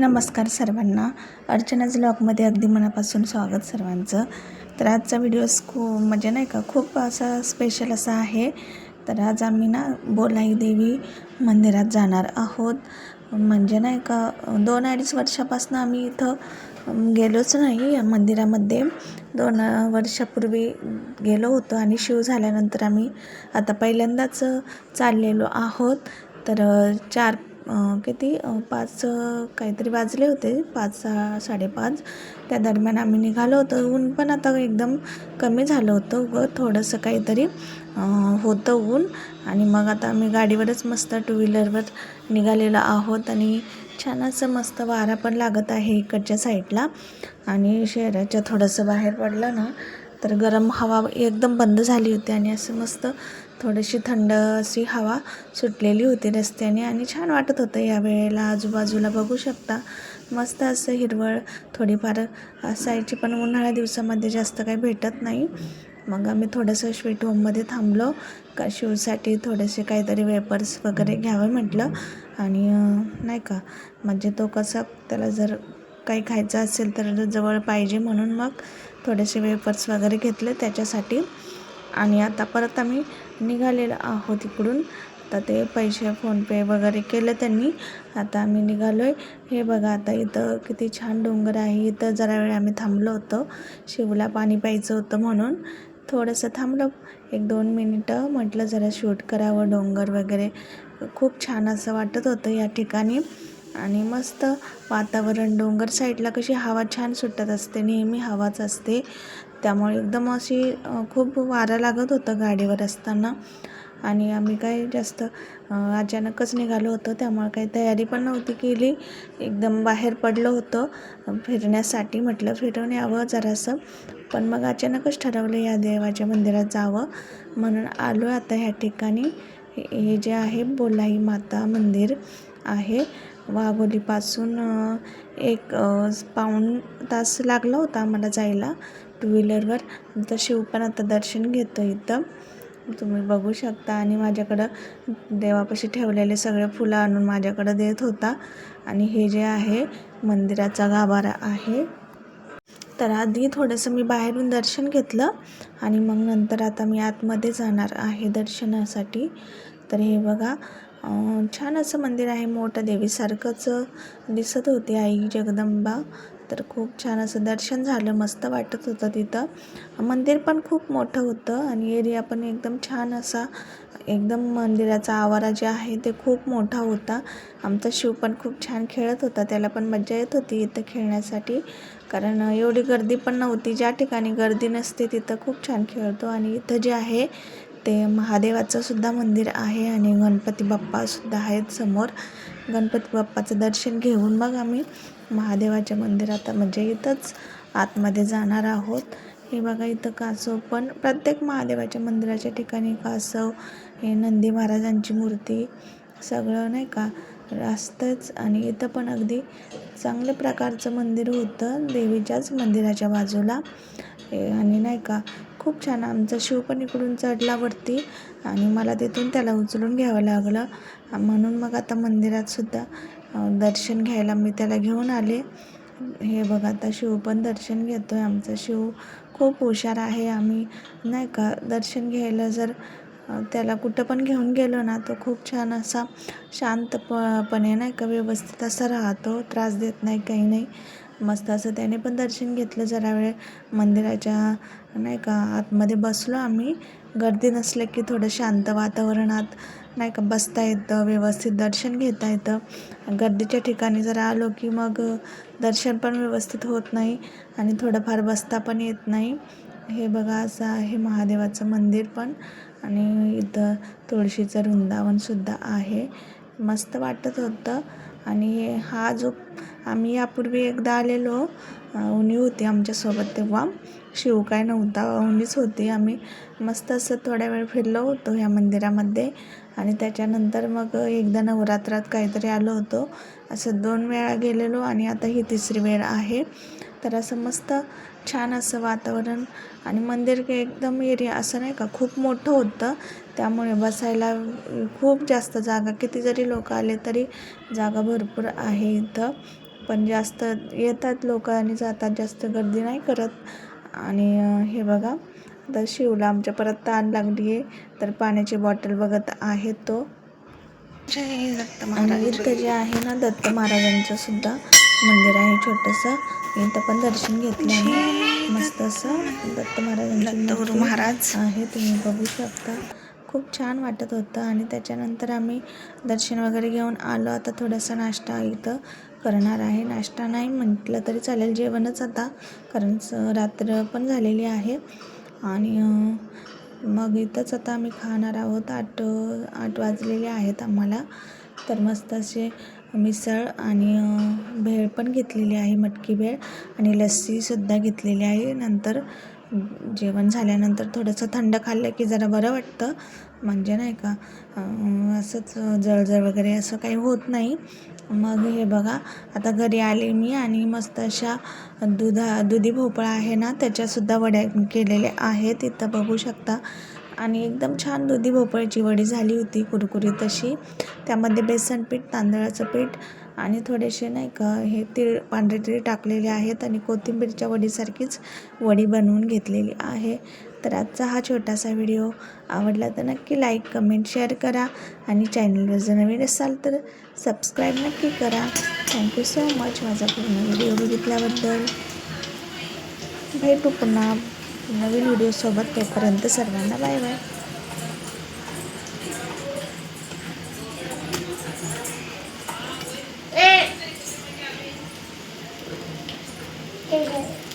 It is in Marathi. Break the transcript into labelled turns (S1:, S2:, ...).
S1: नमस्कार सर्वांना. अर्चनाज ब्लॉगमध्ये अगदी मनापासून स्वागत सर्वांचं. तर आजचा व्हिडिओ खूप म्हणजे नाही का खूप असा स्पेशल असा आहे. तर आज आम्ही ना बोलाई देवी मंदिरात जाणार आहोत. म्हणजे नाही का दोन अडीच वर्षापासून आम्ही इथं गेलोच नाही या मंदिरामध्ये. दोन वर्षापूर्वी गेलो होतो आणि शिव झाल्यानंतर आम्ही आता पहिल्यांदाच चाललेलो आहोत. तर चार किती? पाच काहीतरी वाजले होते. पाच सहा साडेपाच. त्या दरम्यान आम्ही निघालो होतो. ऊन पण आता एकदम कमी झालं होतं व थोडंसं काहीतरी होतं ऊन. आणि मग आता आम्ही गाडीवरच मस्त टू व्हीलरवर निघालेलो आहोत आणि छान असं मस्त वारा पण लागत आहे इकडच्या साईडला आणि शहराच्या थोडंसं बाहेर पडलं ना तर गरम हवा एकदम बंद झाली होती आणि असं मस्त थोडीशी थंड अशी हवा सुटलेली होती रस्त्याने आणि छान वाटत होतं या वेळेला. आजूबाजूला बघू शकता. मस्त असं हिरवळ थोडीफार असायची पण उन्हाळ्या दिवसामध्ये जास्त काही भेटत नाही. मग आम्ही थोडंसं स्वीट होममध्ये थांबलो. का शिवसाठी थोडेसे काहीतरी वेपर्स वगैरे घ्यावे म्हटलं. आणि नाही का? म्हणजे तो कसा त्याला जर काही खायचं असेल तर जवळ पाहिजे म्हणून मग थोडेसे वेपर्स वगैरे घेतले त्याच्यासाठी. आणि आता परत आम्ही निघालेलो आहोत इकडून. तर ते पैसे फोनपे वगैरे केलं त्यांनी. आता आम्ही निघालो आहे हे बघा आता इथं किती छान डोंगर आहे. इथं जरा वेळ आम्ही थांबलो होतो. शिवला पाणी प्यायचं होतं म्हणून थोडंसं थांबलो. एक दोन मिनिटं म्हटलं जरा शूट करावं डोंगर वगैरे. खूप छान असं वाटत होतं या ठिकाणी. आणि मस्त वातावरण डोंगर साईडला कशी हवा छान सुटत असते नेहमी हवाच असते. त्यामुळे एकदम अशी खूप वारा लागत होतं गाडीवर असताना. आणि आम्ही काय जास्त अचानकच निघालो होतो. त्यामुळे काही तयारी पण नव्हती केली. एकदम बाहेर पडलं होतं. फिरण्यासाठी म्हटलं फिरून यावं जरासं. पण मग अचानकच ठरवलं या देवाच्या मंदिरात जावं. म्हणून आलो आता ह्या ठिकाणी. हे हे जे आहे बोलाई माता मंदिर आहे. वाघोलीपासून एक पाऊण तास लागला होता आम्हाला जायला टू व्हीलरवर. तर शिव पण आता दर्शन घेतो इथं. तुम्ही बघू शकता. आणि माझ्याकडं देवापाशी ठेवलेले सगळे फुलं आणून माझ्याकडं देत होता. आणि हे जे आहे मंदिराचा गाभारा आहे. तर आधी थोडंसं मी बाहेरून दर्शन घेतलं आणि मग नंतर आता मी आतमध्ये जाणार आहे दर्शनासाठी. तर हे बघा छान असं मंदिर आहे मोठं देवीसारखंच दिसत होती आई जगदंबा. तर खूप छान असं दर्शन झालं मस्त वाटत होतं तिथं. मंदिर पण खूप मोठं होतं आणि एरिया पण एकदम छान असा. एकदम मंदिराचा आवारा जे आहे ते खूप मोठा होता. आमचा शिव पण खूप छान खेळत होता त्याला पण मजा येत होती इथं खेळण्यासाठी. कारण एवढी गर्दी पण नव्हती ज्या ठिकाणी गर्दी नसते तिथं खूप छान खेळतो. आणि इथं जे आहे ते महादेवाचं सुद्धा मंदिर आहे आणि गणपती बाप्पासुद्धा आहेत समोर. गणपती बाप्पाचं दर्शन घेऊन मग आम्ही महादेवाच्या मंदिरात म्हणजे इथंच आतमध्ये जाणार आहोत. हे बघा इथं कासव पण प्रत्येक महादेवाच्या मंदिराच्या ठिकाणी कासव हे नंदी महाराजांची मूर्ती सगळं नाही का? असतंच. आणि इथं पण अगदी चांगल्या प्रकारचं मंदिर होतं देवीच्याच मंदिराच्या बाजूला. हे आणि नाही का? खूप छान आमचा शिव पण इकडून चढला वरती आणि मला तिथून त्याला उचलून घ्यावं लागलं. म्हणून मग आता मंदिरातसुद्धा दर्शन घ्यायला मी त्याला घेऊन आले. हे बघा आता शिव पण दर्शन घेतो आहे आमचा शिव खूप हुशार आहे. आम्ही नाही का दर्शन घ्यायला जर त्याला कुठं पण घेऊन गेलो ना तो खूप छान असा शांतपणे नाही का व्यवस्थित असा राहतो. त्रास देत नाही काही नाही. मस्त असं त्याने पण दर्शन घेतलं जरा वेळ मंदिराच्या नाही का आतमध्ये बसलो आम्ही. गर्दी नसले की थोडं शांत वातावरणात नाही का बसता येतं व्यवस्थित दर्शन घेता येतं. गर्दीच्या ठिकाणी जर आलो की मग दर्शन पण व्यवस्थित होत नाही आणि थोडंफार बसता पण येत नाही. हे बघा असं आहे महादेवाचं मंदिर पण आणि इथं तुळशीचं वृंदावनसुद्धा आहे. मस्त वाटत होतं आणि हा जो आम्ही यापूर्वी एकदा आलेलो. उणी उनी होती आमच्यासोबत तेव्हा. शिव काय नव्हता उनीच होती. आम्ही मस्त असं थोड्या वेळ फिरलो होतो ह्या मंदिरामध्ये. आणि त्याच्यानंतर मग एकदा नवरात्रात काहीतरी आलो होतो. असं दोन वेळा गेलेलो आणि आता ही तिसरी वेळ आहे. तर असं मस्त छान असं वातावरण आणि मंदिर एकदम एरिया असं नाही का खूप मोठं होतं. त्यामुळे बसायला खूप जास्त जागा किती जरी लोक आले तरी जागा भरपूर आहे इथं. पण जास्त येतात लोक आणि जातात जास्त गर्दी नाही करत. आणि हे बघा तर शिवला आमच्या परत ताण लागली आहे तर पाण्याची बॉटल बघत आहे तो.
S2: दत्त महाराज.
S1: इथं जे आहे ना दत्त महाराजांचं सुद्धा मंदिर आहे छोटंसं. इथं पण दर्शन घेतलं आहे. मस्त असं दत्त महाराजांचं
S2: गुरु महाराज.
S1: आहे. तुम्ही बघू शकता. खूप छान वाटत होतं. आणि त्याच्यानंतर आम्ही दर्शन वगैरे घेऊन आलो. आता थोडासा नाश्ता इथं. करणार आहे. नाश्ता नाही म्हटलं तरी चालेल. जेवणच आता कारण रात्र पण झालेली आहे. आणि मग इथंच आता आम्ही खाणार आहोत. आठ आठ वाजलेले आहेत आम्हाला. तर मस्त असे मिसळ आणि भेळ पण घेतलेली आहे मटकी भेळ. आणि लस्सीसुद्धा घेतलेली आहे. नंतर जेवण झाल्यानंतर थोडंसं थंड खाल्लं की जरा बरं वाटतं. म्हणजे नाही का असंच जळजळ वगैरे असं काही होत नाही. मग हे बघा आता घरी आले मी आणि मस्त अशा दुधा दुधी भोपळा आहे ना त्याच्यासुद्धा वड्या केलेल्या आहेत इथं बघू शकता. आणि एकदम छान दुधी भोपळ्याची वडी झाली होती कुरकुरीत अशी. त्यामध्ये बेसन पीठ तांदळाचं पीठ आणि थोडेसे नाही का हे तीळ पांढरे तीळ टाकलेले आहेत आणि कोथिंबीरच्या वडीसारखीच वडी बनवून घेतलेली आहे. तर आजचा हा छोटासा व्हिडिओ आवडला तर नक्की लाईक कमेंट शेअर करा आणि चॅनलवर जर नवीन असाल तर सबस्क्राईब नक्की करा. थँक्यू सो मच माझा पूर्ण व्हिडिओ बघितल्याबद्दल. भेटू पुन्हा नवीन व्हिडिओसोबत तोपर्यंत सर्वांना बाय बाय 谢谢